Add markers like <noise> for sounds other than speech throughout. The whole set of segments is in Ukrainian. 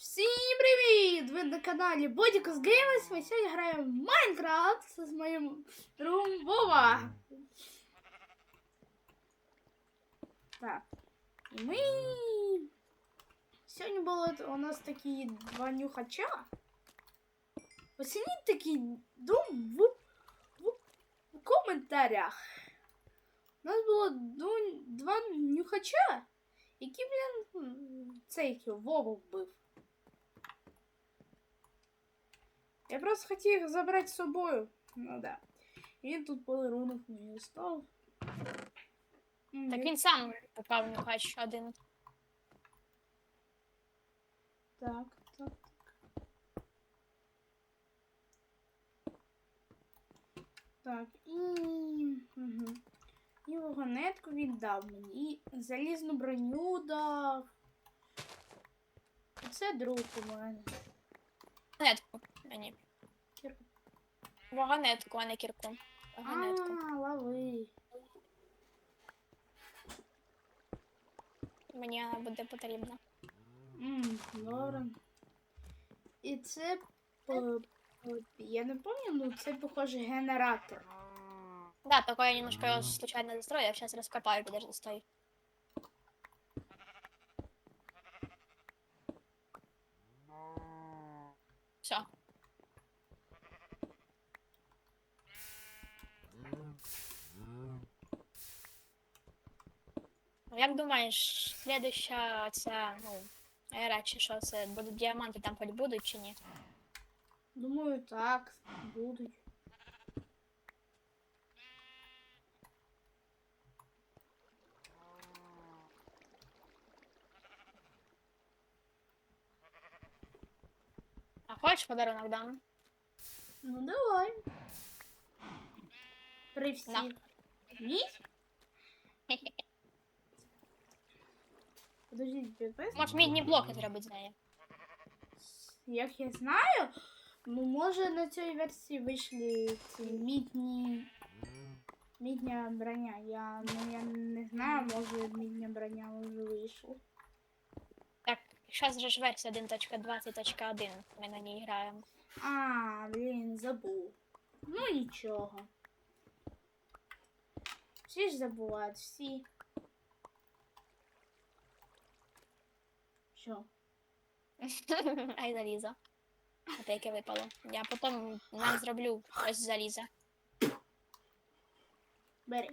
Всім привіт! Ви на каналі Бодікус Games. Ми сьогодні граємо в Майнкрафт з моїм другом Вова. Так. І ми. Сьогодні було у нас такі два нюхача. Оцініть такий дум в, в, в коментарях. У нас було ду- два нюхача, які, блін, м, цей Вову вбив. Я просто хотів їх забрати з собою. Ну да. І тут подарунок мені став. Так він сам попав в нюхач один. Так, так, так. Так, і. Угу. І вагонетку віддав мені. І залізну броню дав. Це друг у мене. Вагонетку. А, ні. Кірку. Вагонетку, а не кірку. Вагонетку. А, лови. Мені вона буде потрібна. М, добре. І це. по- по- Я не пам'ятаю, ну це похоже генератор. Да, только я немножко его случайно застроил, я сейчас раскопаю, подожди, стой. Все. Як думаєш, следующа ця, ну, ера чи що це, будуть діаманти там хоч будуть чи ні? Думаю, так, будуть. А хочеш подарунок дам? Ну давай. При всіх. На. Ні? <laughs> Подождіть, підпис. Можеш мідні блоки зробити з нею. Як я знаю, ну може на цій версії вийшли ці мідні. Мідня броня. Я, ну, я не знаю, може мідня броня вже вийшла. Так, зараз же ж версія 1.20.1, ми на ній граємо. А, блін, забув. Ну нічого. Всі ж забувають, всі. Що? <laughs> Ай, залізо. Опять яке випало. Я потім нам зроблю ось заліза. Бери.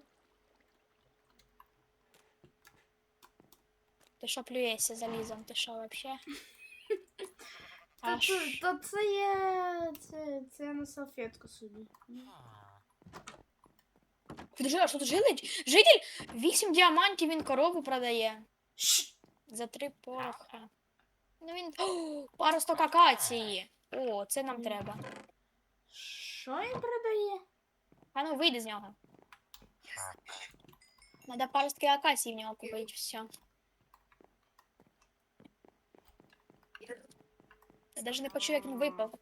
Ти що плюєшся залізом? Ти що вообще? <laughs> Та Аж... це, та це є. Це, це на салфетку собі. Ти жила, що тут жилить? Житель 8 діамантів він корову продає. За 3 пороха. Ну він. <gasps> О, паросток акації. О, це нам треба. Що він продає? А ну вийди з нього. Надо паростки акації в нього купити. Все. Я навіть не почув, як він випав.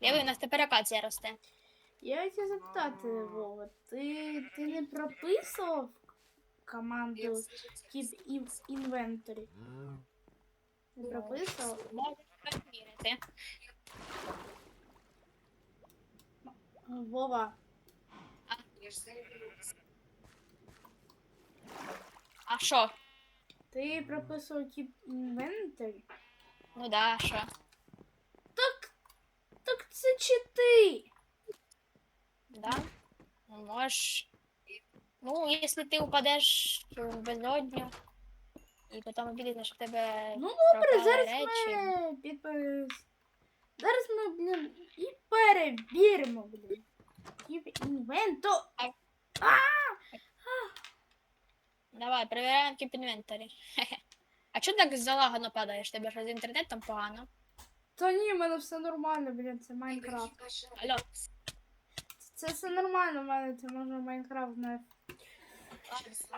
Диви, у нас тепер акація росте. Я хотів запитати, Вова, ти, ти не прописував команду Keep in Inventory? Не прописував? Можна перевірити. Вова, А що? ти прописував Keep Inventory? Ну да, що? Так, так це чити. Да? Ну, можеш. Ну, якщо ти упадеш в безодню, і потім обідеш, що в тебе Ну добре, пропали зараз речі. ми підпис. Зараз ми, блін, і перевіримо, блін. Keep Inventory. Давай, перевіряємо кіп інвентарі. А чого так залагано падаєш? Тебе ж з інтернетом погано. Та ні, в мене все нормально, блін, це Майнкрафт. Алло, Це все нормально, в мене це можна Майнкрафт не.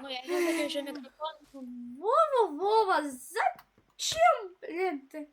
ну я не вже мікрофон. Вова, Вова, зачем, блін, ти?